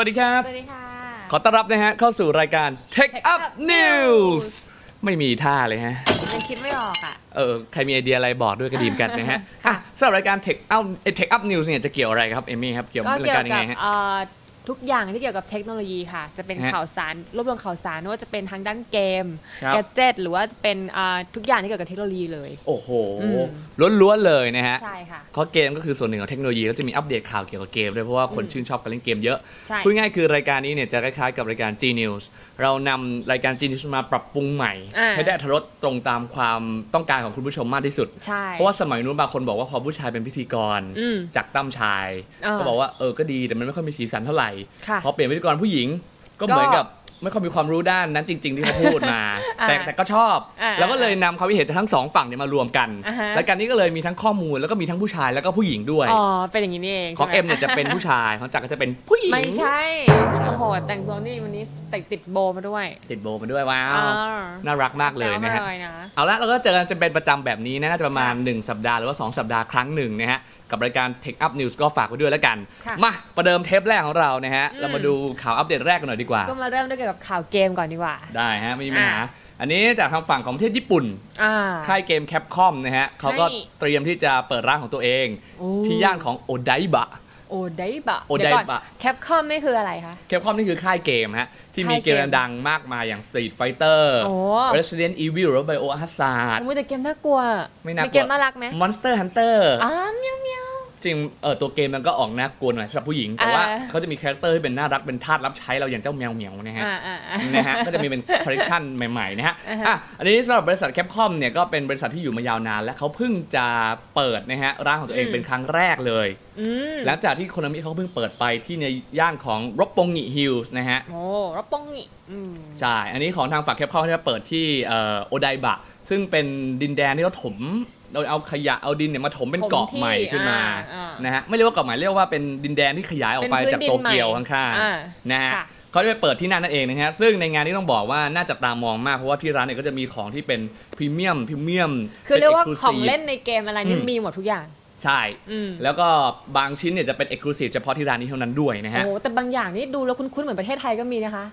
สวัสดีครับ สวัสดีค่ะ ขอต้อนรับนะฮะเข้าสู่รายการ Tech Tech Up Up News ไม่มีท่าเลยฮะ ยังคิดไม่ออกอะ เออ ใครมีไอเดียอะไรบอกด้วยก็ดีเหมือนกันนะฮะค่ะ อะสำหรับรายการ Tech Up เอ่อ Tech Up News เนี่ยจะเกี่ยวอะไรครับ เอมี่ครับ เกี่ยวก็กับราเกี่ยยการวยังกัไงบฮะ เอ่อ ทุกอย่างที่เกี่ยวกับเทคโนโลยีค่ะ จะเป็นฮะข่าวสารรวบรวมข่าวสารไม่ว่าจะเป็นทางด้านเกมครับ แกดเจิตหรือว่าเป็นอ่าทุกอย่างที่เกี่ยวกับเทคโนโลยีเลย โอ้โหอืม ล้วนๆเลยนะฮะใช่ค่ะ เพราะเกมก็คือส่วนหนึ่งของเทคโนโลยีแล้วจะมีอัปเดตข่าวเกี่ยวกับเกมด้วยเพราะว่าคนชื่นชอบการเล่นเกมเยอะ ใช่ พูดง่ายๆคือรายการนี้เนี่ยจะคล้ายๆกับรายการ G News เรานำรายการ G News มาปรับปรุงใหม่ อ่า ให้ได้อรรถรสตรงตามความต้องการของคุณผู้ชมมากที่สุด ใช่ เพราะว่าสมัยนู้นบางคนบอกว่าพอผู้ชายเป็นพิธีกรอืมจากตั้มชาย อ่า ก็บอกว่าเออก็ดีแต่มันไม่ค่อยมีสีสันเท่าไหร่ค่ะพอเปลี่ยนพิธีกรผู้หญิงก็ก็เหมือนกับไม่ค่อยมีความรู้ด้านนั้นจริง ๆ ที่เขาพูดมาอ่าแต่แต่ก็ชอบอ่าแล้วก็เลยนำความคิดเห็นจากทั้งสองฝั่งเนี่ยมารวมกันอ่าฮะรายการนี้ก็เลยมีทั้งข้อมูลแล้วก็มีทั้งผู้ชายแล้วก็ผู้หญิงด้วย อ๋อ เป็นอย่างนี้นี่เอง ของใช่เอ็มไหเนี่ยจะเป็นผู้ชาย ของจักรก็จะเป็นผู้หญิง ไม่ใช่ โอ้โห แต่งตัวนี่วันนี้ แต่งติดโบมาด้วยติดโบมาด้วยว้าวอ่าน่ารักมากเลยนะฮะแวมาเลยนะเอาละเราก็เจอกันจะเป็นประจำแบบนี้นะน่าจะประมาณ 1 สัปดาห์หรือว่า 2 สัปดาห์ครั้งหนึ่งนะฮะ กับรายการ Tech Up News ก็ฝากไว้ด้วยแล้วกันค่ะมาประเดิมเทปแรกของเรานะฮะอืมเรามาดูข่าวอัปเดตแรกกันหน่อยดีกว่า ก็มาเริ่มด้วยเกี่ยวกับข่าวเกมก่อนดีกว่า ได้ฮะไม่มีปัญหาอะอันนี้จากทางฝั่งของประเทศญี่ปุ่นอ่าค่ายเกมแคปคอมนะฮะเขาก็ใช่เตรียมที่จะเปิดร้านของตัวเองโอ้ที่ย่านของโอไดบะ โอไดบะโอไดบะแคปคอมนี่คืออะไรคะแคปคอมนี่คือค่ายเกมฮะ ที่มีค่ายเกเกมมดังมากมายอย่าง Street Fighter โอ้ Resident Evil หรือ Biohazard มูแต่เกมน่ากลัวไม่น่ากลัวเกมน่ารักไหม Monster Hunter อ้าวเมียวเมียว จริงเออตัวเกมมันก็ออกน่ากลัวหน่อยสำหรับผู้หญิง แต่ว่าอ่า เขาจะมีคาแรคเตอร์ที่เป็นน่ารักเป็นทาสรับใช้เราอย่างเจ้าแมวเหมียวนะฮะ อ่าอ่าอ่า นะฮะ ก็จะมีเป็นคอลเลคชันใหม่ ๆ นะฮะ อ่าฮะ อะ อันนี้สำหรับบริษัทแคปคอมเนี่ยก็เป็นบริษัทที่อยู่มายาวนาน และเขาเพิ่งจะเปิดนะฮะ ร้านของตัวเองเป็นครั้งแรกเลย อืมหลังจากที่โคนามิเขาเพิ่งเปิดไปที่ในย่านของรบปงงิฮิลส์นะฮะ โอ้รับปองนี่อืม ใช่ อันนี้ของทางฝั่งแคปคอมเขาจะเปิดที่เอ่อโอไดบะ ซึ่งเป็นดินแดนที่เขาถม เราเอาขยะเอาดินเนี่ยมาถมเป็นเกาะใหม่ขึ้นมาอ่านะฮะไม่เรียกว่าเกาะใหม่เรียกว่าเป็นดินแดนที่ขยายออกไปเป็นพื้นจากดินโตเกียวใหม่ข้างอ่าๆนะฮะค่ะเขาจะไปเปิดที่นั่นนั่นเองนะฮะซึ่งในงานนี้ต้องบอกว่าน่าจับตามองมากเพราะว่าที่ร้านเนี่ยก็จะมีของที่เป็นพรีเมียมพรีเมียมคือเรียกว่าป็นของ exclusive เล่นในเกมอะไรนี่อืมมีหมดทุกอย่าง ใช่อืมแล้วก็บางชิ้นเนี่ยจะเป็นเอกลูซีฟเฉพาะที่ร้านนี้เท่านั้นด้วยนะโอ้ฮะโหแต่บางอย่างนี่ดูแล้วคุ้นๆเหมือนประเทศไทยก็มีนะคะ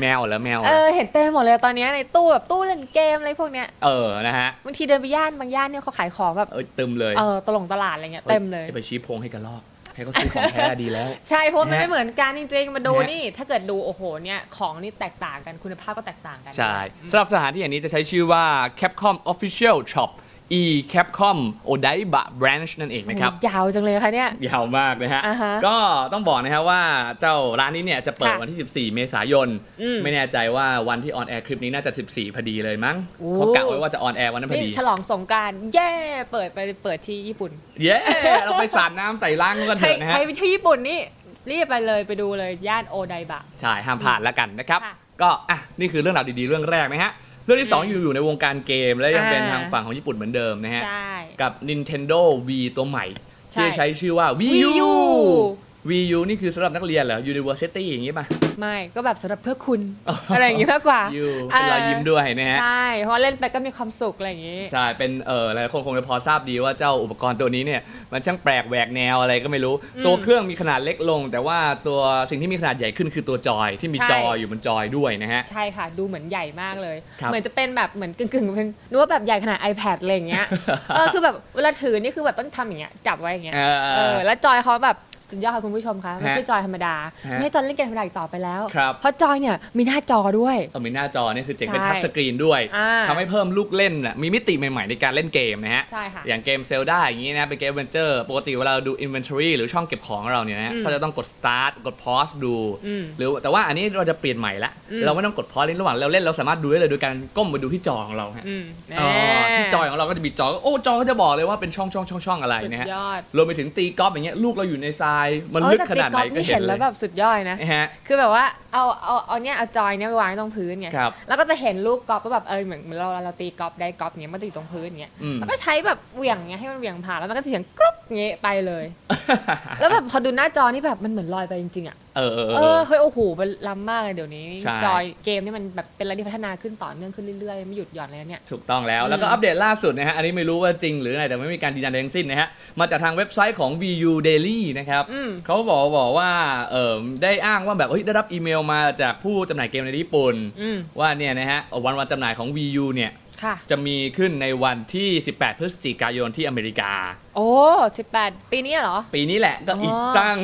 แมวแล้วแมวเออเห็นเต็มหมดเลยตอนนี้ในตู้แบบตู้เล่นเกมอะไรพวกเนี้ย เออ นะฮะ บางทีเดินไปย่านบางย่านเนี่ยเขาขายของแบบ เออเติมเลย เออตลงตลาดอะไรเงี้ยเต็มเลย ไปชี้โพงให้กระลอกให้เขาซื้อของแท้ดีแล้ว ใช่เพราะมันนะไม่เหมือนกันจริงๆมาดูนะนี่ ถ้าเกิดดูโอ้โหเนี่ยของนี่แตกต่างกันคุณภาพก็แตกต่างกัน ใช่สำหรับสถานที่แห่งนี้จะใช้ชื่อว่า Capcom Official Shop e Capcom Odaiba Branch นั่นเองนะครับโอ้โหยาวจังเลยค่ะเนี่ย ยาวมากนะฮะอ่าฮะ ก็ต้องบอกนะครับว่าเจ้าร้านนี้เนี่ยจะเปิดค่ะวันที่ 14 เมษายนอืมไม่แน่ใจว่าวันที่ออนแอร์คลิปนี้น่าจะ 14 พอดีเลยมั้งโอ้เขากะไว้ว่าจะออนแอร์วันนั้นพอนี่ดี ฉลองสงกรารเย่เปิดไปเปิดที่ญี่ปุ่น เย้เราไปสาดน้ำใส่ล้างกันใคเถรอะนะใครฮะไปที่ญี่ปุ่นนี่รีบไปเลยไปดูเลยย่านโอไดบะใช่ห้ามพลาดแล้วกันนะครับค่ะก็อะนี่คือเรื่องราวดีๆเรื่องแรกนะฮะ เรื่องที่ 2 อยู่อยู่ในวงการเกม และยังเป็นอ่าทางฝั่งของญี่ปุ่นเหมือนเดิมนะฮะ ใช่ กับ Nintendo V ตัวใหม่ใช่ที่ใช้ชื่อว่า Wii Wii U U Wii U นี่คือสำหรับนักเรียนเหรอ University อย่างงี้ป่ะ ไม่ก็แบบสำหรับเพื่อคุณอะไรอย่างงี้มากกว่า U เป็นรอยยิ้มด้วยนะฮะ ใช่เพราะเล่นไปก็มีความสุขอะไรอย่างงี้ ใช่ เป็น เออหลายคนคงจะพอทราบดีว่าเจ้าอุปกรณ์ตัวนี้เนี่ย มันช่างแปลกแหวกแนวอะไรก็ไม่รู้อืมตัวเครื่องมีขนาดเล็กลง แต่ว่าตัวสิ่งที่มีขนาดใหญ่ขึ้นคือตัวจอยที่มีใช่ จออยู่บนจอยด้วยนะฮะ ใช่ค่ะ ดูเหมือนใหญ่มากเลย ครับเหมือนจะเป็นแบบเหมือนกึ่งๆเป็นนึกว่าแบบใหญ่ขนาด iPad อะไรอย่างเงี้ย เออคือแบบเวลาถือนี่คือแบบต้องทำอย่างเงี้ยจับไว้อย่างเงี้ยเออเออแล้วจอยเขาแบบ สุดยอดค่ะคุณผู้ชมคะไม่ฮะใช่จอยธรรมดาฮะไม่ใช่จอยเล่นเกมธรรมดาอีกต่อไปแล้ว ครับ เพราะจอยเนี่ยมีหน้าจอด้วย ต้องมีหน้าจอเนี่ยคือเจ๋งเป็นใช่ทัชสกรีนด้วยอ่าทำให้เพิ่มลูกเล่นน่ะมีมิติใหม่ๆในการเล่นเกมนะฮะ ใช่ค่ะอย่างเกมเซลดาอย่างนี้นะเป็นเกมเวนเจอร์ปกติเวลาเราดู Inventory หรือช่องเก็บของเราเนี่ยนะอืมก็จะต้องกด Start กด Pause ดู อืมหรือแต่ว่าอันนี้เราจะเปลี่ยนใหม่ละอืม เราไม่ต้องกด Pause ในระหว่างเราเล่นเราสามารถดูได้เลยโดยการก้มไปดูที่จอของเราฮะอืมอ๋อแน่ที่จอยของเราก็จะมีจอโอ้จอก็จะบอกเลยว่าเป็นช่องช่องช่องช่องอะไรสุดนะฮะ ยอด รวมไปถึงตีกอล์ฟอย่างเงี้ยลูกเราอยู่ในทรายมันเออลึกแต่ขตีนาดกไหอนล์ฟก็นี่เห็เห็นนเลแล้วยแบบสุดยอดนะนะฮะคือแบบว่าเอาเอาเอาเนี่ยเอาจอยเนี่ยไปวางไว้ตรงพื้นไงครับแล้วก็จะเห็นลูกกอล์ฟก็แบบเออเหมือนเหมือนเราเราตีกอล์ฟได้กอล์ฟเนี้ยมันจะอยู่ตรงพื้นเนี้ยอืมแล้วก็ใช้แบบเหวี่ยงเงี้ยให้มันเหวี่ยงผ่านแล้วมันก็จะเสียงกรุ๊บเงี้ยไปเลย แล้วแบบพอดูหน้าจอนี่แบบมันเหมือนลอยไปจริงๆอะ เออเออเอเออ อเฮ้ยโอ้โหมันล้ำมากเลยเดี๋ยวนี้ ใช่ จอยเกมนี่มันแบบเป็นอะไรที่พัฒนาขึ้นต่อเนื่องขึ้นเรื่อยๆ ไม่หยุดหย่อนเลยนะเนี่ย ถูกต้องแล้วอืมแล้วก็อัปเดตล่าสุดนะฮะ อันนี้ไม่รู้ว่าจริงหรืออะไรแต่ไม่มีการยืนยันใดทั้งสิ้นนะฮะ มาจากทางเว็บไซต์ของ VU Daily นะครับอืม เขาบอกบอกว่าเออได้อ้างว่าแบบเฮ้ยได้รับอีเมลมาจากผู้จำหน่ายเกมในญี่ปุ่น อืม ว่าเนี่ยนะฮะวันวันจำหน่ายของ VU เนี่ยค่ะ จะมีขึ้นในวันที่ 18 พฤศจิกายนที่อเมริกา โอ้สิบแปดปีนี้เหรอ ปีนี้แหละก็อีกอ๋อตั้ง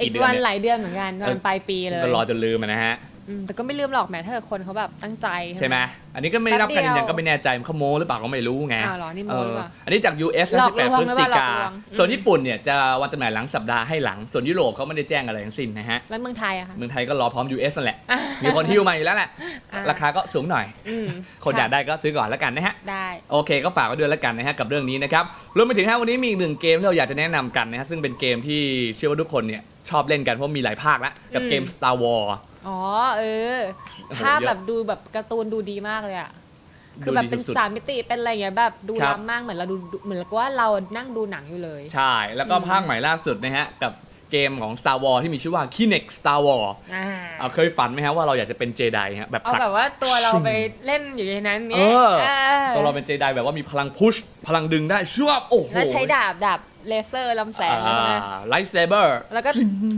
อีกเดืวันเยหลายเดือนเหมือนกันวันปลายปีเลยก็รอจนลืมอะนะฮะอืมแต่ก็ไม่ลืมหรอกแหมถ้าเกิดคนเขาแบบตั้งใจ ใช่ไหมอันนี้ก็ไม่ได้รับการยืนยันแป๊บเดียวก็ไม่แน่ใจมันเขาโมหรือเปล่าก็ไม่รู้ไงอ้าวเหรอนี่โม้หรือเปล่าอันนี้จาก US หลอกลวง18พฤศจิกาหรือเปล่าหลอกลวง ส่วนญี่ปุ่นเนี่ยจะวันจำหน่ายหลังสัปดาห์ให้หลัง ส่วนยุโรปเขาไม่ได้แจ้งอะไรทั้งสิ้นนะฮะ แล้วเมืองไทยอะคะเมืองไทยก็รอพร้อม US นั่นแหละ มีคนฮิ้วมาอยู่แล้วแหละ อ่าราคาก็สูงหน่อย อืมคนอยากได้ก็ซื้อก่อนแล้วกันนะฮะ ได้ โอเคก็ฝากไว้ด้วยแล้วกันนะฮะกับเรื่องนี้นะครับรวมไปถึงฮะวันนี้มีอีกหนึ่งเกมที่เราอยากจะแนะนำกันนะฮะซึ่งเป็นเกมที่เชื่อว่าทุกคนเนี่ยชอบเล่นกันเพราะมีหลายภาคแล้วกับเกม Star Wars อ๋อเออโอ้โหภาพเยอะแบบดูแบบการ์ตูนดูดีมากเลยอะคือแบบเป็นดูดีสุดๆสามมิติเป็นอะไรอย่างเงี้ยแบบดูครับ ล้ำมากเหมือนเราดูเหมือนกับว่าเรานั่งดูหนังอยู่เลย ใช่ แล้วก็อืมภาคใหม่ล่าสุดนะฮะ กับเกมของ Star Wars ที่มีชื่อว่า Kinect Star Wars อ่าเอาเคยฝันไหมฮะว่าเราอยากจะเป็นเจไดฮะแบบเอาผลัก แบบว่าตัวเราไปเล่นอยู่ในนั้นเอเนี่ยอเออตัวเราเป็นเจไดแบบว่ามีพลังพุช พลังดึงได้ชวบโอ้โห แล้วใช้ดาบดาบ เลเซอร์ลำแสงใช่ไหมไลท์เซเบอร์แล้วก็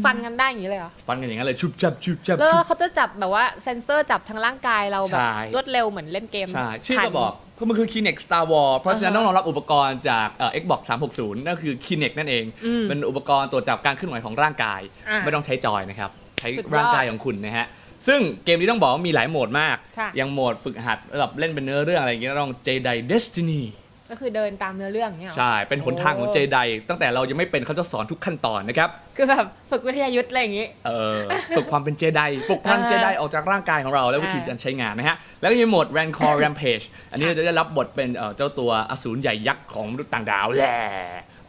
ฟันกันได้อย่างนี้เลยเหรอ ฟันกันอย่างนั้นเลยชุบจับชุบจับแล้วชุบเขาจะจับแบบว่าเซนเซอร์จับทั้งร่างกายเราแบบใช่รวดเร็วเหมือนเล่นเกม ใช่ ชื่อทันก็บอกก็มันคือ Kinect Star Wars เพราะฉะนั้นอ่าต้ฮะองรองรับอุปกรณ์จากเอ่อ Xbox 360 นั่นคือ Kinect นั่นเองอืมเป็นอุปกรณ์ตรวจจับการเคลื่อนไหวของร่างกายอ่าไม่ต้องใช้จอยนะครับ ใช้สุดยอดร่างกายของคุณนะฮะซึ่งเกมนี้ต้องบอกว่ามีหลายโหมดมากค่ะอย่างโหมดฝึกหัดแบบเล่นเป็นเนื้อเรื่องอะไรอย่างเงี้ยต้อง Jedi Destiny ก็คือเดินตามเนื้อเรื่องเนี่ยเหรอใช่ เป็นหนทางของโอ้เจไดตั้งแต่เรายังไม่เป็นเขาจะสอนทุกขั้นตอนนะครับ คือแบบฝึกวิทยายุทธ์อะไรอย่างงี้ เออปลุกความเป็นเจไดปลุกพลังอ่าเจไดออกจากร่างกายของเราและวิธีอ่าการใช้งานนะฮะ แล้วก็ยังมีโหมด Rancor Rampage อันนี้เราจะได้รับบทเป็นเอ่อเจ้าตัวอสูรใหญ่ยักษ์ของมนุษย์ต่างดาวแหละ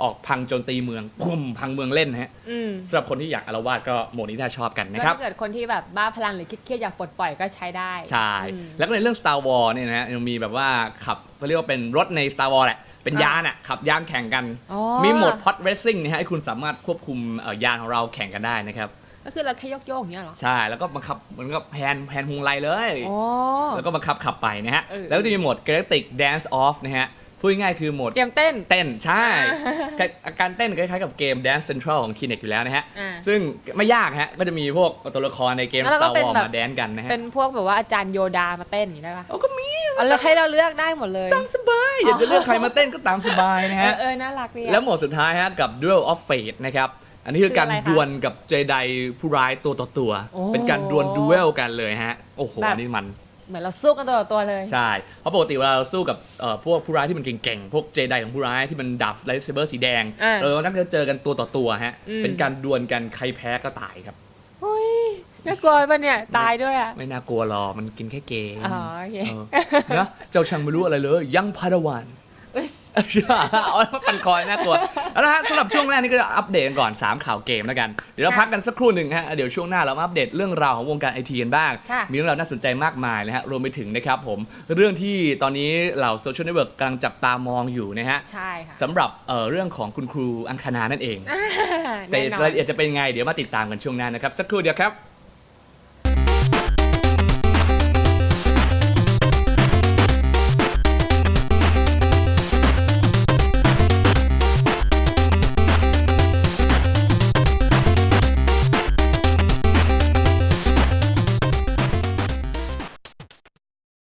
ออกพังโจมตีเมืองพุ่มพังเมืองเล่นนะฮะอืมสำหรับคนที่อยากอารวาสก็โหมดนี้ถ้าชอบกันก็นะครับ ถ้าเกิดคนที่แบบบ้าพลังหรือคิดเครียดอยากปลดปล่อยก็ใช้ได้ ใช่ อืมแล้วก็ในเรื่อง Star Wars เนี่ยนะฮะยังมีแบบว่าขับเขาเรียกว่าเป็นรถใน Star Wars แหละ เป็นยานอะ ขับยานแข่งกัน อ๋อ มีโหมด Pod Racing นะฮะให้คุณสามารถควบคุมเอ่อยานของเราแข่งกันได้นะครับ ก็คือเราแค่ยกโยกอย่างเงี้ยเหรอ ใช่ แล้วก็บังคับมันก็แพนแพนพวงไลเลย อ๋อ แล้วก็บังคับขับไปนะฮะ เออ แล้วก็จะมีโหมด Galactic Dance Off นะฮะ พูดง่ายๆคือโหมดเตรียมเต้น เต้นใช่อาการเต้นคล้ายๆกับเกม Dance Central ของ Kinect อยู่แล้วนะฮะ อ่า ซึ่งไม่ยากฮะก็จะมีพวกตัวละครในเกมแล้วก็ Star เป็น Wars แบบ มาแดนกันนะฮะเป็นพวกแบบว่าอาจารย์โยดามาเต้นอย่างนี้ได้ปะเอาก็มีเอาแล้วให้เราเลือกได้หมดเลย ตามสบายอยากจะเลือกใครมาเต้นก็ตามสบายนะเอฮะ อเออน่ารักดีอะ แล้วโหมดสุดท้ายฮะกับ Duel of Fate นะครับ อันนี้คือการคืออะไรคะดวลกับเจไดผู้ร้ายตัวต่อตัว โอ้เป็นการดวลดูเวลกันเลยฮะ โอ้โหแบบ อันนี้มัน เหมือนเราสู้กันตัวต่อตัวเลย ใช่ เพราะปกติเวลาเราสู้กับเอ่อพวกผู้ร้ายที่มันเก่งๆ พวกเจไดของผู้ร้ายที่มันดับไลท์เซเบอร์สีแดง อ่าเราต้องเจอกันตัวต่อตัวฮะ อืม เป็นการดวลกันใครแพ้ก็ตายครับ เฮ้ยน่ากลัวปะเนี่ยตายด้วยอะ ไม่น่ากลัวหรอกมันกินแค่เกมอ๋อโอเค เออนะเจ้าช่างไม่รู้อะไรเลย ยังพาดวัน เอ้ยเชื่อเอาแล้วปันคอยน่ากลัวเอาละฮะสำหรับช่วงแรกนี้ก็จะอัปเดตกันก่อน 3 ข่าวเกมแล้วกัน เดี๋ยวเราค่ะพักกันสักครู่หนึ่งฮะเดี๋ยวช่วงหน้าเรามาอัปเดตเรื่องราวของวงการไอทีกันบ้าง ค่ะ มีเรื่องราวน่าสนใจมากมายนะฮะรวมไปถึงนะครับผมเรื่องที่ตอนนี้เหล่าโซเชียลเน็ตเวิร์กกำลังจับตามองอยู่นะฮะใช่ค่ะสำหรับเอ่อเรื่องของคุณครูอังคณานั่นเอง แต่แน่นอรายนละเอียดจะเป็นยังไงเดี๋ยวมาติดตามกันช่วงหน้านะครับ สักครู่เดียวครับ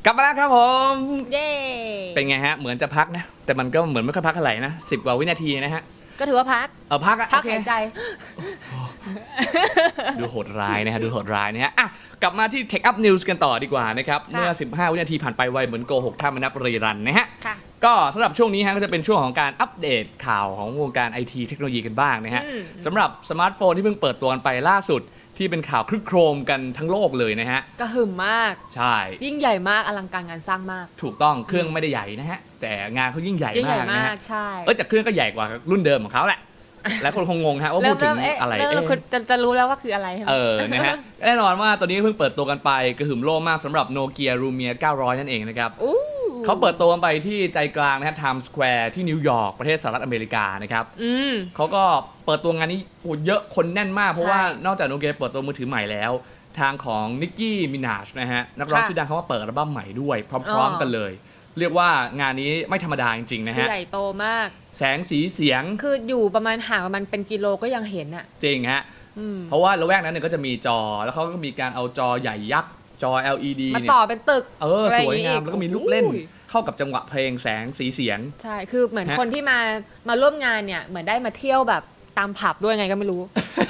กลับมาแล้วครับผม เย้ เป็นไงฮะ เหมือนจะพักนะ แต่มันก็เหมือนไม่ค่อยพักเท่าไหร่นะสิบกว่าวินาทีนะฮะ ก็ถือว่าพัก เออพักอะพักโอเคหายใจ ดูโหดร้ายนะฮะ ดูโหดร้ายนะฮะอะกลับมาที่ Tech Up News กันต่อดีกว่านะครับ ค่ะ เมื่อ 15 วินาทีผ่านไปไวเหมือนโกหกถ้ามันนับรีรันนะฮะ ค่ะ ก็สำหรับช่วงนี้ฮะก็จะเป็นช่วงของการอัปเดตข่าวของวงการไอทีเทคโนโลยีกันบ้างนะฮะอืม สำหรับสมาร์ทโฟนที่เพิ่งเปิดตัวกันไปล่าสุด ที่เป็นข่าวคลึกโครมกันทั้งโลกเลยนะฮะ กระหึ่มมาก ใช่ ยิ่งใหญ่มากอลังการงานสร้างมาก ถูกต้องเครื่องไม่ได้ใหญ่นะฮะ แต่งานเขายิ่งใหญ่ยิ่งใหมาญ่กนะมาฮะกใช่เอ้ยแต่เครื่องก็ใหญ่กว่ารุ่นเดิมของเขาแหละและคนคงงงฮะว่าเริ่พูมดถึเริ่งมเอ๊ะอะไรเริ่มเอ๊ะ คุณจะจะรู้แล้วว่าคืออะไรใช่ไหม เออ นะฮะ แน่นอนว่าตัวนี้เพิ่งเปิดตัวกันไป กระหึ่มโลกมากสำหรับโนเกียรูเมีย900 นั่นเองนะครับ อู้ เขาเปิดตัวไปที่ใจกลางนะฮะไทม์สแควร์ที่นิวยอร์กประเทศสหรัฐอเมริกานะครับอืม เขาก็เปิดตัวงานนี้โอ้เยอะคนแน่นมาก เพราะใช่ว่านอกจากโนเกียเปิดตัวมือถือใหม่แล้ว ทางของนิกกี้มินาชนะฮะ นักร้องค่ะชื่อดังเขาว่าเปิดอัลบั้มใหม่ด้วยพอ๋ร้อมอๆ กันเลย เรียกว่างานนี้ไม่ธรรมดาจริง ๆ นะคือฮะ ใหญ่โตมาก แสงสีเสียงคืออยู่ประมาณห่างประมาณเป็นกิโลก็ยังเห็นอะ จริงฮะ อืม เพราะว่าละแวกนั้นเนี่ยก็จะมีจอแล้วเขาก็มีการเอาจอใหญ่ยักษ์ จอ LED มาเนี่ยต่อเป็นตึกเอออะไรสอย่างวยงี้งามอีกแล้วก็มีลูกเล่นอุ้ยเข้ากับจังหวะเพลงแสงสีเสียง ใช่ คือเหมือนฮะคนที่มามาร่วมงานเนี่ย เหมือนได้มาเที่ยวแบบ ตามผับด้วยไงก็ไม่รู้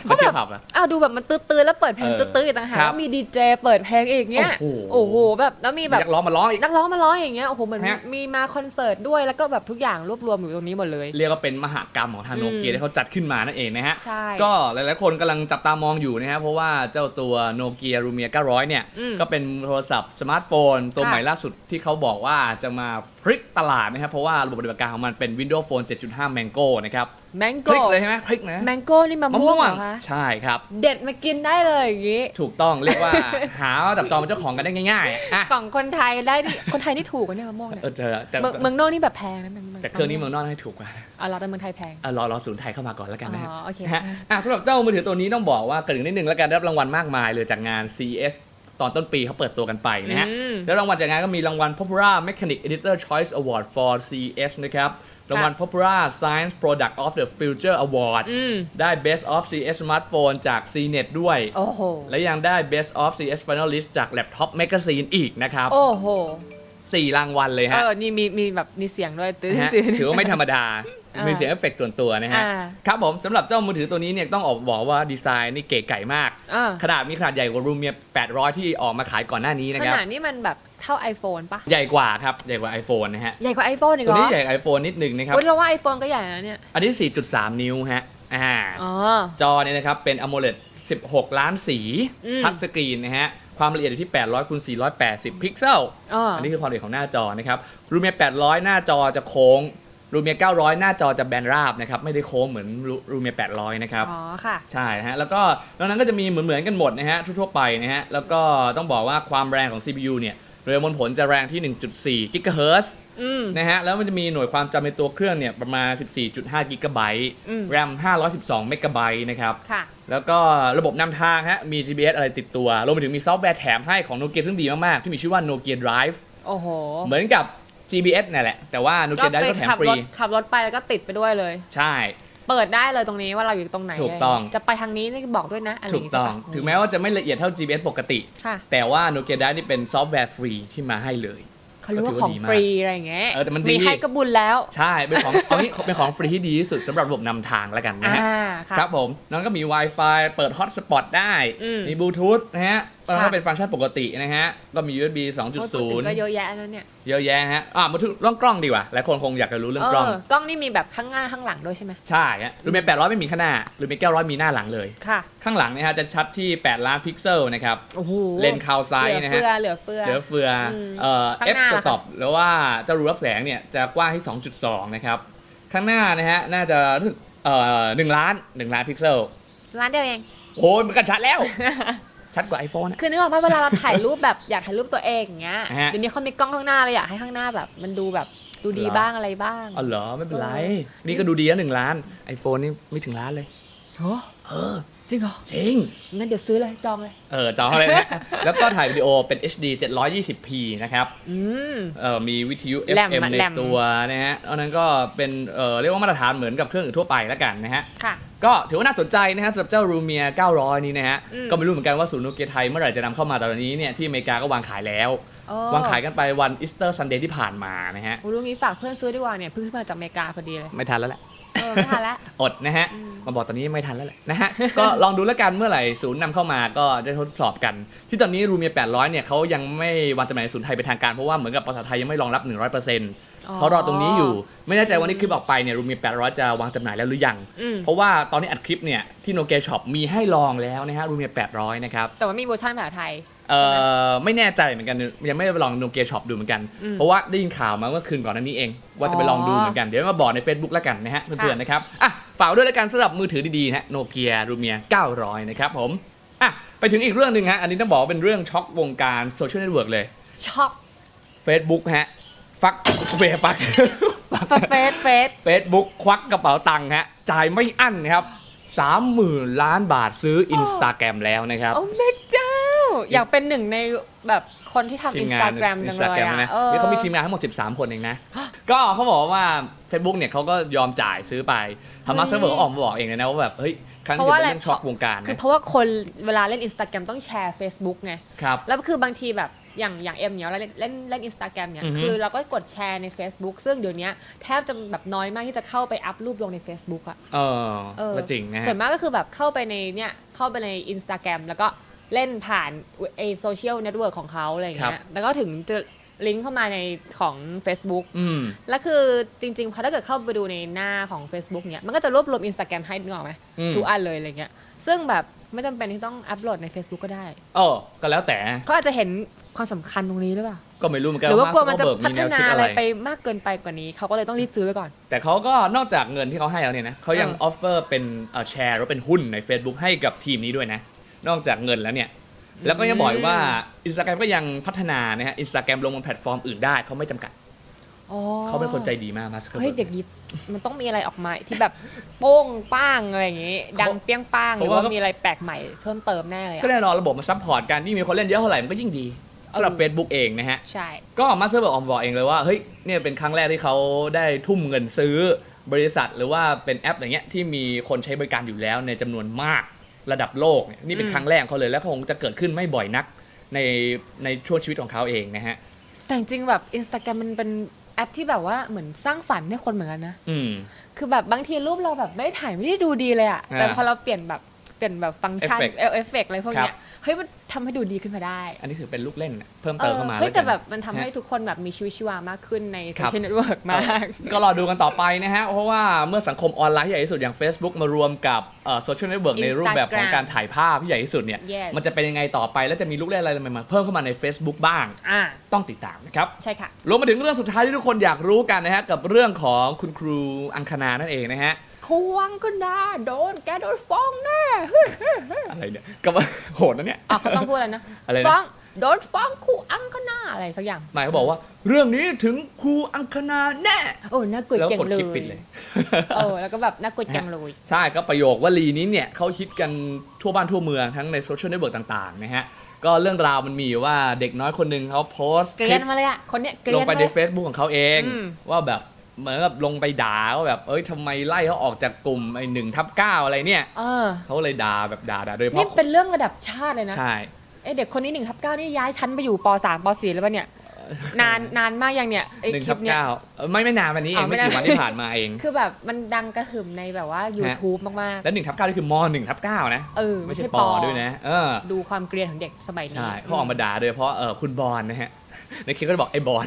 มาเที่ยวผับอะอ้าวดูแบบมันตื้อๆแล้วเปิดเพลงเออตื้อๆอีกต่างหากครับแล้วมีดีเจเปิดเพลงอีกเนี่ยโอ้โหโอ้โหแบบแล้วมีแบบนักร้องมาร้องอีกนักร้องมาร้องอย่างเงี้ยโอ้โหเหมือนฮะมีมาคอนเสิร์ตด้วยแล้วก็แบบทุกอย่างรวบรวมอยู่ตรงนี้หมดเลย เรียกว่าเป็นมหากรรมของทางอืมโนเกียที่เขาจัดขึ้นมานั่นเองนะฮะใช่ก็หลายๆคนกำลังจับตามองอยู่นะฮะเพราะว่าเจ้าตัวโนเกียรูเมีย900เนี่ยอืมก็เป็นโทรศัพท์สมาร์ทโฟน ตัวค่ะใหม่ล่าสุดที่เขาบอกว่าจะมาพลิกตลาดนะครับเพราะว่าระบบปฏิบัติการของมันเป็น Windows Phone 7.5 Mango นะครับ แมงพลิโก้กเลยใช่ไหมพลิกนะแมงโก้นี่มะม่วงเหรอคะใช่ครับ เด็ดมากินได้เลยอย่างงี้ ถูกต้องเรียกว่า หาจับจองเป็นเจ้าของกันได้ง่ายๆอะของคนไทยได้ดิคนไทยนี่ถูกกว่าเนี่ยมะม่วงเนี่ยเออเจอแต่เมืองเมืองนอกนี่แบบแพงนะเมืองแต่เครื่องนี้เมืองนอกให้ถูกกว่า อ๋อเราแต่เมืองไทยแพงเออรอรอศูนย์ไทยเข้ามาก่อนแล้วกันนะฮะอ๋อโอเค นะฮะอะสำหรับเจ้ามือถือตัวนี้ต้องบอกว่าเกรินนิดนึงแล้วกันได้รับรางวัลมากมายเลยจากงาน CES ตอนต้นปีเขาเปิดตัวกันไปนะฮะ อืม แล้วรางวัลจากงานก็มีรางวัล Popular Mechanic Editor Choice Award for CES นะครับ รางวัล Popular Science Product of the Future Award อืมได้ Best of CES Smartphone จาก CNET ด้วยโอ้โหและยังได้ Best of CES Finalist จาก Laptop Magazine อีกนะครับ โอ้โหสี่รางวัลเลยเอฮะอนี่มีมีแบบมีเสียงด้วยตื่นนะฮะตื่นถือว่าไม่ธรรมดาอ่ามีมีเสียงเอฟเฟกต์ส่วนตัวนะฮะอ่าครับผมสำหรับเจ้ามือถือตัวนี้เนี่ยต้องออกบอกว่าดีไซน์นี่เก๋ไก่มากอ่าขนาดมีขนาดใหญ่กว่ารูเมีย800 ที่ออกมาขายก่อนหน้านี้นะขครับนาดนี้มันแบบ เท่า iPhone ปะใหญ่กว่าครับ ใหญ่กว่า iPhone นะฮะ ใหญ่กว่า iPhone อีกตัวเหรอนี้ใหญ่กว่า iPhone นิดนึงนะครับอุ๊ยเราว่า iPhone ก็ใหญ่นะเนี่ย อันนี้ 4.3 นิ้วฮะอ่า อ๋อ จอเนี่ยนะครับ เป็น AMOLED 16 ล้านสีอืม ทัชสกรีนนะฮะ ความละเอียดอยู่ที่ 800คูณ480 พิกเซล อ๋ออันนี้คือความละเอียดของหน้าจอนะครับ รูเมีย800 หน้าจอจะโค้ง รูเมีย900 หน้าจอจะแบนราบนะครับ ไม่ได้โค้งเหมือนรูเมีย800 นะครับ อ๋อค่ะ ใช่นะฮะ แล้วก็นอกนั้นก็จะมีเหมือนเหมือนๆกันหมดนะฮะทั่วๆไปนะฮะ แล้วก็ต้องบอกว่าความแรงของ CPU เนี่ย โดยมวลผลจะแรงที่ 1.4กิกะเฮิรตซ์อืมนะฮะ แล้วมันจะมีหน่วยความจำในตัวเครื่องเนี่ยประมาณ 14.5กิกะไบต์อืมแรม 512เมกะไบต์นะครับค่ะแล้วก็ระบบนำทางฮะ มี GPS อะไรติดตัว รวมไปถึงมีซอฟต์แวร์แถมให้ของโนเกียซึ่งดีมาก ๆ ที่มีชื่อว่า Nokia Drive โอ้โห เหมือนกับ GPS นั่นแหละ แต่ว่าก็ Nokia ไป Drive ก็แถมขับฟรีรถขับรถไปแล้วก็ติดไปด้วยเลย ใช่ เปิดได้เลยตรงนี้ว่าเราอยู่ตรงไหนถูกต้อง จะไปทางนี้นี่บอกด้วยนะอะไรอถูย่ากงงี้ต้องใช่ปะถึงแม้ว่าจะไม่ละเอียดเท่า GPS ปกติค่ะแต่ว่า Nokia Drive นี่เป็นซอฟต์แวร์ฟรีที่มาให้เลยเขาเรียกว่าก็ถือขว่าองดีมากฟรีอะไรอย่างเงี้ยเออแต่มันดีมีให้กระบุญแล้ว ใช่ เป็นของเอางี้เป็นของฟรีที่ดีที่สุดสำหรับระบบนำทางแล้วกันนะอ่าฮะค่ะครับผมน้องก็มี Wi-Fi เปิด Hotspot ได้อืมมีบลูทูธนะฮะ แล้วค่ะก็เป็นฟังก์ชันปกตินะฮะ ก็มี USB โอ้ยพูดถึงก็2.0เยอะแยะแล้วเนี่ย เยอะแยะฮะ อะมาถึงเรื่องกล้องดีกว่า หลายคนคงอยากจะรู้เรื่องเอกล้องอกล้องนี่มีแบบข้างหน้าข้างหลังด้วยใช่ไหมใช่ฮะรูเมีย800ไม่มีข้างหน้ารูเมีย900มีหน้าหลังเลย ค่ะ ข้างหลังนะฮะจะชัดที่ 8 ล้านพิกเซลนะครับโอ้โหเลนส์คาวไซเหลืด์อนะเฟืฮะอเหลือเฟือ เหลือเฟืออมเอ่อข้าง f หน้า stop หรือว่าเจ้ารูรับแสงเนี่ยจะกว้างที่ 2.2 นะครับ ข้างหน้านะฮะ น่าจะรู้สึก เอ่อหนึ่งล้านหนึ่งล้านพิกเซลร้านเดียวเองโอ้ยมันกันชัดแล้ว ชัดกว่า iPhone อะคือนึกออกไหมเวลาเราถ่ายรูปแบบอยากถ่ายรูปตัวเองอย่างเงี้ยฮะเดี๋ยวนี้เขามีกล้องข้างหน้าเลยอยากให้ข้างหน้าแบบ มันดูแบบดูดีเหรอบ้างอะไรบ้างอ๋อเหรอไม่เป็นไรเออนี่ก็ดูดีแล้วหนึ่งล้าน iPhone นี่ไม่ถึงล้านเลยโอ้เออ จริงเหรอ จริง งั้นเดี๋ยวซื้อเลยจองเลย เออจองเลยนะ แล้วก็ถ่ายวิดีโอเป็น HD 720p นะครับอืมเอ่อมีวิทยุ แหลม FM อะในแหลม ตัวนะฮะอันนั้นก็เป็นเอ่อเรียกว่ามาตรฐานเหมือนกับเครื่องอื่นทั่วไปแล้วกันนะฮะ ค่ะ ก็ถือว่าน่าสนใจนะฮะสำหรับเจ้ารูเมีย 900 นี้นะฮะ อืม ก็ไม่รู้เหมือนกันว่าศูนย์โนเกียไทยเมื่อไหร่จะนำเข้ามาแต่ตอนนี้เนี่ยที่อเมริกาก็วางขายแล้ว โอ้วางขายกันไปวันอีสเตอร์ซันเดย์ที่ผ่านมานะฮะ โอ้ลุงนี้ฝากเพื่อนซื้อดีกว่าเนี่ยเพิ่งขึ้นมาจากอเมริกาพอดีเลย ไม่ทันแล้วแหละ เออไม่ทันละ อดนะฮะอืมมาบอกตอนนี้ไม่ทันแล้วแหละนะฮะ ก็ลองดูแล้วกันเมื่อไหร่ศูนย์นำเข้ามาก็จะทดสอบกัน ที่ตอนนี้รูเมีย800 เนี่ยเขายังไม่วางจำหน่ายในศูนย์ไทยเป็นทางการเพราะว่าเหมือนกับภาษาไทยยังไม่รองรับ 100%เขารอตรงนี้อยู่ ไม่แน่ใจวันนี้คลิปออกไปเนี่ยรูเมีย800 จะวางจำหน่ายแล้วหรือยัง อืม เพราะว่าตอนนี้อัดคลิปเนี่ยที่โนเกียช็อปมีให้ลองแล้วนะฮะรูเมีย800 นะครับ แต่ว่ามีเวอร์ชันภาษาไทย เอ่อไม่แน่ใจเหมือนกันยังไม่ได้ไปลองโนเกียช็อปดูเหมือนกันอืมเพราะว่าได้ยินข่าวมาเมื่อคืนก่อนหน้านี้เอง ว่าจะไปลองดูเหมือนกัน เดี๋ยวมาบอกใน Facebook แล้วกันนะฮะเพื่อนๆนะครับอะฝากด้วยแล้วกันสำหรับมือถือดีๆนะฮะโนเกียรูเมีย900 นะครับผมอะไปถึงอีกเรื่องหนึ่งฮะอันนี้ต้องบอกว่าเป็นเรื่องช็อกวงการโซเชียลเน็ตเวิร์กเลยชอบ Facebook ฮะฟักเฟฟักเฟสเฟสเฟสเฟซบุ๊กควักกระเป๋าตังค์ฮะจ่ายไม่อั้นครับสามหมื่นล้านบาทซื้ออินสตาแกรมแล้วนะครับ โอ้แม่เจ้า อยากเป็นหนึ่งในแบบคนที่ทำทีอิมนสงาตานแกรมจังเลย Instagram อะนะออนี่เขามีทีมงานทั้งหมด 13 คนเองนะ ก็เขาบอกว่า Facebook เนี่ยเขาก็ยอมจ่ายซื้อไปทำมาเฮ้ยเซิร์ฟเวอร์ก็ออกมาบอกเองเลยนะว่าแบบเฮ้ยครั้งเพที่ราะสุดว่าเป็นเรื่องช็อกวงการคือนะเพราะว่าคนเวลาเล่นอินสตาแกรมต้องแชร์ Facebook ไงครับแล้วคือบางทีแบบอย่างอย่างเอ็มเนี่ยเราเล่นเล่นเล่นอินสตาแกรมเนี่ยอือฮึคือเราก็กดแชร์ใน Facebook ซึ่งเดี๋ยวนี้แทบจะแบบน้อยมากที่จะเข้าไปอัพรูปลงใน Facebook อะเออเออก็จริงนะฮะส่วนมากก็คือแบบเข้าไปในเนี่ยเข้าไปในอินสตาแกรมแล้วก็ เล่นผ่านไอโซเชียลเน็ตเวิร์กของเขาอะไรอย่างเงี้ยแล้วก็ถึงจะลิงก์เข้ามาในของ Facebook อืมแล้วคือจริงๆพอถ้าเกิดเข้าไปดูในหน้าของ Facebook เนี่ยมันก็จะรวบรวมอินสตาแกรมให้นึกออกไหมอืมทุกอันเลยอะไรเงี้ย ซึ่งแบบไม่จำเป็นที่ต้องอัพโหลดใน Facebook ก็ได้เออก็แล้วแต่เขาอาจจะเห็นความสำคัญตรงนี้หรือเปล่า ก็ไม่รู้เหมือนกันหรือว่ากลัวมันจะเบิร์กพัมีฒแนวนาคิดอะอะไรไรไปมากเกินไปกว่านี้ เขาก็เลยต้องรีบซื้อไว้ก่อน แต่เขาก็นอกจากเงินที่เขาให้แล้วเนี่ยนะเขายังเออออฟเฟอร์เป็นเอ่อแชร์หรือเป็นหุ้นใน Facebook ให้กับทีมนี้ด้วยนะ นอกจากเงินแล้วเนี่ย แล้วก็ยังบอกอีกว่าอินสตาแกรมก็ยังพัฒนานะฮะอินสตาแกรมลงบนแพลตฟอร์มอื่นได้เขาไม่จำกัด อ๋อเขาเป็นคนใจดีมากมาส เฮ้ยเด็กยิบมันต้องมีอะไรออกมาที่แบบโป้งป้างอะไรอย่างงี้ ดังเปี้ยงป้างหรือว่ามีอะไรแปลกใหม่เพิ่มเติมแน่เลยก็อะแน่นอนระบบมันซัพพอร์ตกันยิ่งมีคนเล่นเยอะเท่าไหร่มันก็ยิ่งดีสำหรับเออ Facebook เองนะฮะ ใช่ ก็มาสเตอร์บอกออมบอกเองเลยว่าเฮ้ยเนี่ยเป็นครั้งแรกที่เขาได้ทุ่มเงินซื้อบริษัทหรือว่าเป็นแอปอย่างเงี้ยที่มีคนใช้บริการอยู่แล้วในจำนวนมาก ระดับโลกเนี่ยนี่เป็นครั้งแรกของเขาเลยแล้วคงจะเกิดขึ้นไม่บ่อยนักในในช่วงชีวิตของเขาเองนะฮะ แต่จริงๆแบบอินสตาแกรมมันเป็นแอปที่แบบว่าเหมือนสร้างฝันให้คนเหมือนกันนะ อืม คือแบบบางทีรูปเราแบบไม่ได้ถ่ายไม่ได้ดูดีเลยอะอ่าแต่พอเราเปลี่ยนแบบ เปลี่ยนแบบฟังก์ชัน Effect เอลเอฟเฟกอะไรพวกเนี้ยเฮ้ยมันทำให้ดูดีขึ้นมาได้อันนี้ถือเป็นลูกเล่นน่ะเพิ่มเอเติมอเข้ามาเฮ้ยล้วแต่กันแบบมันทำให้ฮะทุกคนแบบมีชีวิตชีวามากขึ้นในโซครับ เชียลเน็ตเวิร์กมาก ก็รอดูกันต่อไปนะฮะ เพราะว่าเมื่อสังคมออนไลน์ที่ใหญ่ที่สุดอย่าง Facebook มารวมกับโซเชียลเน็ตเวิร์กในรูปแบบของการถ่ายภาพที่ใหญ่ที่สุดเนี่ย Yes มันจะเป็นยังไงต่อไป แล้วจะมีลูกเล่นอะไรใหม่ๆเพิ่มเข้ามาใน Facebook บ้าง อ่าต้องติดตามนะครับ ใช่ค่ะ รวมมาถึงเรื่องสุดท้ายที่ทุกคนอยากรู้กันนะฮะ กับเรื่องของคุณครูอังคณานั่นเองนะฮะค วงก็น่าโดนแกโดนฟ้องแน่อะไรเนี่ยก็ว่าโหดนะเนี่ยอะเขาต้องพูดอะไรนะอะไรนะฟ้องโดนฟ้องครูอังก็น่าอะไรสักอย่างหมายเขาบอกว่า เรื่องนี้ถึงครูอังคณาแน่โอ้น่ากลัวแล้วเก่งกดเลคลิปยปิดเลยเออแล้วก็แบบน่ากลัวจังเลยใช่ก็ประโยควลีนี้เนี่ยเขาฮิตกันทั่วบ้านทั่วเมืองทั้งในโซเชียลเน็ตเวิร์กต่างๆนะฮะ ก็เรื่องราวมันมีอยู่ว่าเด็กน้อยคนหนึ่งเขาโพสต์เกคลีลิยนป มาเลยอะคนเนี้ยเกลีลยงนไปมาใน เลย Facebook ของเขาเอง อืมว่าแบบ เหมือนกับลงไปด่าว่าแบบ เอ้ยทำไมไล่เขาออกจากกลุ่มไอ้หนึ่งทับเก้าอะไรเนี่ยเออเขาเลยด่าแบบด่าด่าโดยเฉนี่พาะเป็นเรื่องระดับชาติเลยนะใช่ เอ้ยเด็กคนนี้หนึ่งทับเก้านี่ย้ายชั้นไปอยู่ปสามปสี่แล้วปะเนี่ย นานนานมากยังเนี่ยไอ้หนึ่งคลิทัปบเนี่ย เก้าเออไม่ไม่นานวันนี้เออ๋งอไม่ไม่กี่นาน วันที่ผ่านมาเอง คือแบบมันดังกระหึ่มในแบบว่า YouTube มากแล้วหนึ่งทับเก้านี่คือมหนึ่งทับเก้านะ ๆ เออไม่ใช่ปอด้วยนะ เออ ดูความเกรียนของเด็กสมัยนี้ใช่เขาออกมาด่าโดยเฉพาะเออคุณบอลนะฮะ ในคลิปก็จะบอกไอ้บอล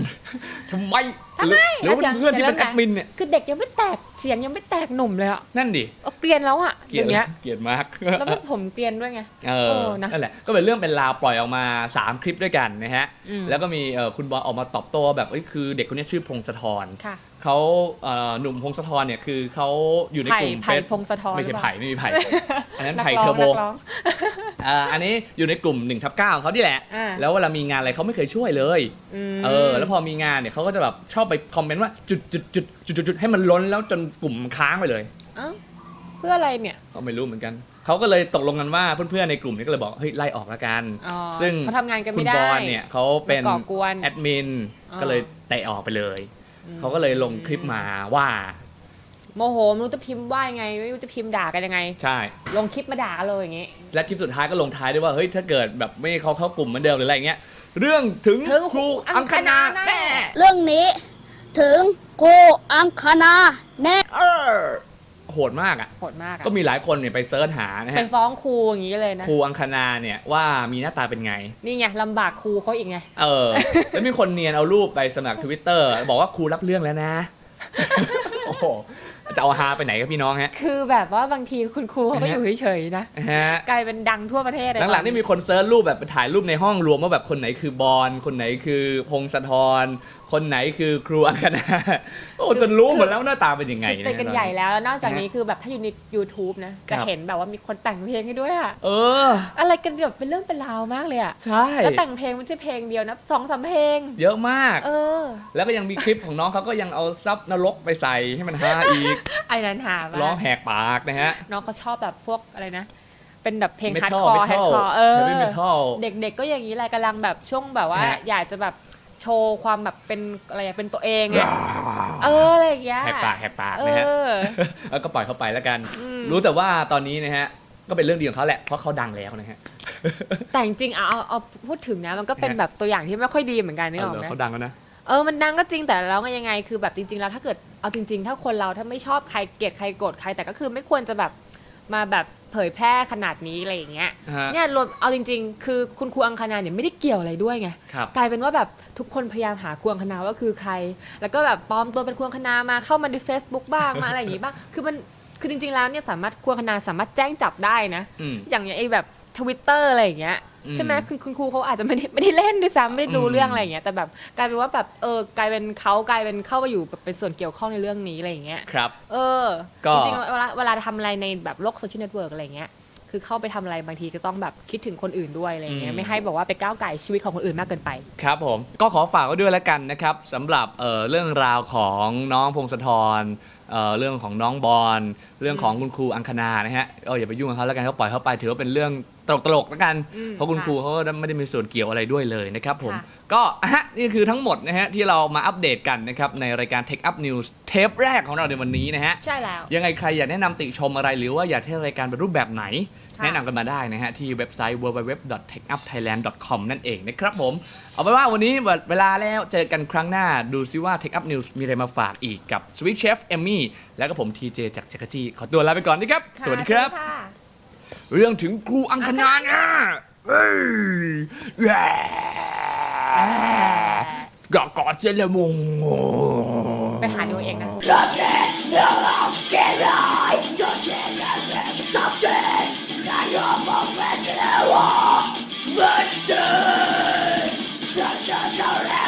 ทำไมทำไมหรือว่าเพื่อนที่เป็นแอดมินเนี่ยคือเด็กยังไม่แตกเสียงยังไม่แตกหนุ่มเลยอะนั่นดิเอาเกรียนแล้วอะเกลียดอย่างเงี้ยเกลียดมากแล้วมันผมเกรียนด้วยไงเอเอออนะนั่นแหละก็เป็นเรื่องเป็นราวปล่อยออกมา 3 คลิปด้วยกันนะฮะอืมแล้วก็มีเอ่อคุณบอลออกมาตอบโต้แบบเอ้ยคือเด็กคนนี้ชื่อพงศธรค่ะเขาเอ่อหนุ่มพงศธรเนี่ยคือเขาอยู่ในไผ่กลุ่มไผ่เฟซพงศธรไม่ใช่หรือเปล่าไผ่ไม่มีไผ่อันนั้นนักไผ่ร้เทอองร์โบนักร้องเอ่ออันนี้อยู่ในกลุ่ม1ทับ9ของเขาที่แหละอ่าแล้วเวลามีงานอะไรเขาไม่เคยช่วยเลยมเออแล้วพอมีงานเนี่ยเขาก็จะแบบชอบไปคอมเมนต์ว่าจุดจุดจุดจุดจุดจุดให้มันล้นแล้วจนกลุ่มค้างไปเลยเอ้าเพื่ออะไรเนี่ยก็ไม่รู้เหมือนกันเขาก็เลยตกลงกันว่าเพื่อนๆในกลุ่มนี้ก็เลยบอกเฮ้ยไล่ออกละกัน อ๋อซึ่งเขาทำงานกันคุไม่ณได้บอลเนี่ยเขาเป็นมาก่อกวน แอดมินอ๋อ ก็เลยเตะออกไปเลยอืมเขาก็เลยลงคลิปมาว่าโมโหไม่รู้จะพิมพ์ว่ายังไงไม่รู้จะพิมพ์ด่ากันยังไง ใช่ ลงคลิปมาด่ากันเลยอย่างงี้ และคลิปสุดท้ายก็ลงท้ายด้วยว่าเฮ้ยถ้าเกิดแบบไม่ให้เขาเข้ากลุ่มเหมือนเดิมหรืออะไรเงี้ยเรื่องถึงถึงครูอัอังงคคณาณาแน่แน่ เรื่องนี้ ถึงครูอังคณาแน่เออโหดมากอะ โหดมากอะก็มีหลายคนเนี่ยไปเซิร์ชหานะไปฮะฟ้องครูอย่างนี้เลยนะ ครูอังคณาเนี่ยว่ามีหน้าตาเป็นไง นี่ไงลำบากครูเขาอีกไง เออ แล้วมีคนเนียนเอารูปไปสมัครทวิตเตอร์บอกว่าครูรับเรื่องแล้วนะ โอ้โหจะเอาฮาไปไหนครับพี่น้องฮะคือแบบว่าบางทีคุณครูเขาก็อยู่เฉยๆนะฮะ กลายเป็นดังทั่วประเทศเลยหลังๆนี่มีคนเซิร์ชรูปแบบไปถ่ายรูปในห้องรวมว่าแบบคนไหนคือบอลคนไหนคือพงศธร คนไหนคือครูอังคณาโอ้จนรู้หมดแล้วหน้าตาเป็นยังไงเป็นกันใหญ่แล้ว นอกจากนี้นะคือแบบถ้าอยู่ใน YouTube นะครัจะบเห็นแบบว่ามีคนแต่งเพลงให้ด้วยอะเออ อะไรกันแบบเป็นเรื่องเป็นราวมากเลยอะใช่แล้วแต่งเพลงไม่ใช่เพลงเดียวนะสองสามเพลง เยอะมาก เออ แล้วก็ยังมีคลิปของน้องเขาก็ยังเอาซับนรกไปใส่ให้มันฮาอีกไอ้นั้นหามาร้องแหกปากนะฮะน้องเขาชอบแบบพวกอะไรนะเป็นแบบเพลงเมฮาร์ดทัลคอเมร์ฮาทัร์ดลคอร์เออเฮฟวี่เมทัลเด็กๆก็อย่างนี้แหละกำลังแบบช่วงแบบว่าฮะอยากจะแบบ โชว์ความแบบเป็นอะไรอะเป็นตัวเองอะเอออะไรอย่างเงี้ยแหกปากแหกปากเอนะฮะอแล้วก็ปล่อยเขาไปแล้วกัน อืม รู้แต่ว่าตอนนี้นะฮะ ก็เป็นเรื่องดีของเขาแหละ เพราะเขาดังแล้วนะฮะแต่จริงๆเอาเอาเอาพูดถึงนะมันก็เป็นฮะแบบตัวอย่างที่ไม่ค่อยดีเหมือนกันนี่หรเอาอกเหรอไหม เขาดังแล้วนะ เออ มันดังก็จริงแต่แล้วมันยังไง คือแบบจริง ๆ แล้วถ้าเกิด เอาจริง ๆ ถ้าคนเราถ้าไม่ชอบใครเกลียดใครโกรธใคร แต่ก็คือไม่ควรจะแบบ มาแบบเผยแพร่ขนาดนี้อะไรอย่างเงี้ยฮะเนี่ยรวมเอาจริง ๆ คือคุณครูอังคณาเนี่ยไม่ได้เกี่ยวอะไรด้วยไงครับ กลายเป็นว่าแบบทุกคนพยายามหาครูอังคณาว่าคือใคร แล้วก็แบบปลอมตัวเป็นครูอังคณามาเข้ามาใน Facebook บ้างมาอะไรอย่างงี้บ้างคือมันคือจริงๆแล้วเนี่ยสามารถครูอังคณาสามารถแจ้งจับได้นะ อืม อย่างไอ้แบบทวิตเตอร์อะไรอย่างเงี้ยอืม ใช่ไหมคุณคุณครูเขาอาจจะไม่ได้ไม่ได้เล่นด้วยซ้ำไม่ได้รู้อืมเรื่องอะไรอย่างเงี้ยแต่แบบกลายเป็นว่าแบบเออกลายเป็นเขากลายเป็นเข้ามาอยู่แบบเป็นส่วนเกี่ยวข้องในเรื่องนี้อะไรอย่างเงี้ยครับ เออก็ จริงๆเวลาเวลาทำอะไรในแบบโลกโซเชียลเน็ตเวิร์กอะไรเงี้ยคือเข้าไปทำอะไรบางทีก็ต้องแบบคิดถึงคนอื่นด้วยอะไรเงี้อืยมไม่ให้บอกว่าไปก้าวไก่ชีวิตของคนอื่นมากเกินไป ครับผมก็ขอฝากไว้ด้วยแล้วกันนะครับสำหรับเอ่อเรื่องราวของน้องพงศธรเอ่อเรื่องของน้องบอลเรื่องของคุณครูอังคณานะฮะเอออย่าไปยุ่งกับเขาแล้วกันเขาปล่อยเขาไปถือว่าเป็นเรื่องตลกตลกๆแล้วกัน อืมเพราะคุณค่ะครูเขาก็ไม่ได้มีส่วนเกี่ยวอะไรด้วยเลยนะครับผม ค่ะ ก็อะฮะนี่คือทั้งหมดนะฮะที่เรามาอัปเดตกันนะครับในรายการ Tech Up News เทปแรกของเราในวันนี้นะฮะ ใช่แล้ว ยังไงใครอยากแนะนำติชมอะไรหรือว่าอยากให้รายการเป็นรูปแบบไหนค่ะแนะนำกันมาได้นะฮะ ที่เว็บไซต์ www.techupthailand.com นั่นเองนะครับผม เอาไปนว่าวันนี้หมดเวลาแล้วเจอกันครั้งหน้าดูซิว่า Tech Up News มีอะไรมาฝากอีกกับ Sweet Chef Emmy แล้วก็ผม TJ จากจักรจีขอตัวลาไปก่อนนะครับ สวัสดีครับค่ะเรื่องถึงครูอังคณานะเฮ้ยแย่กอดกอดเจลมงไปหาดูเองนะ awful thing to do. Mercy! Such a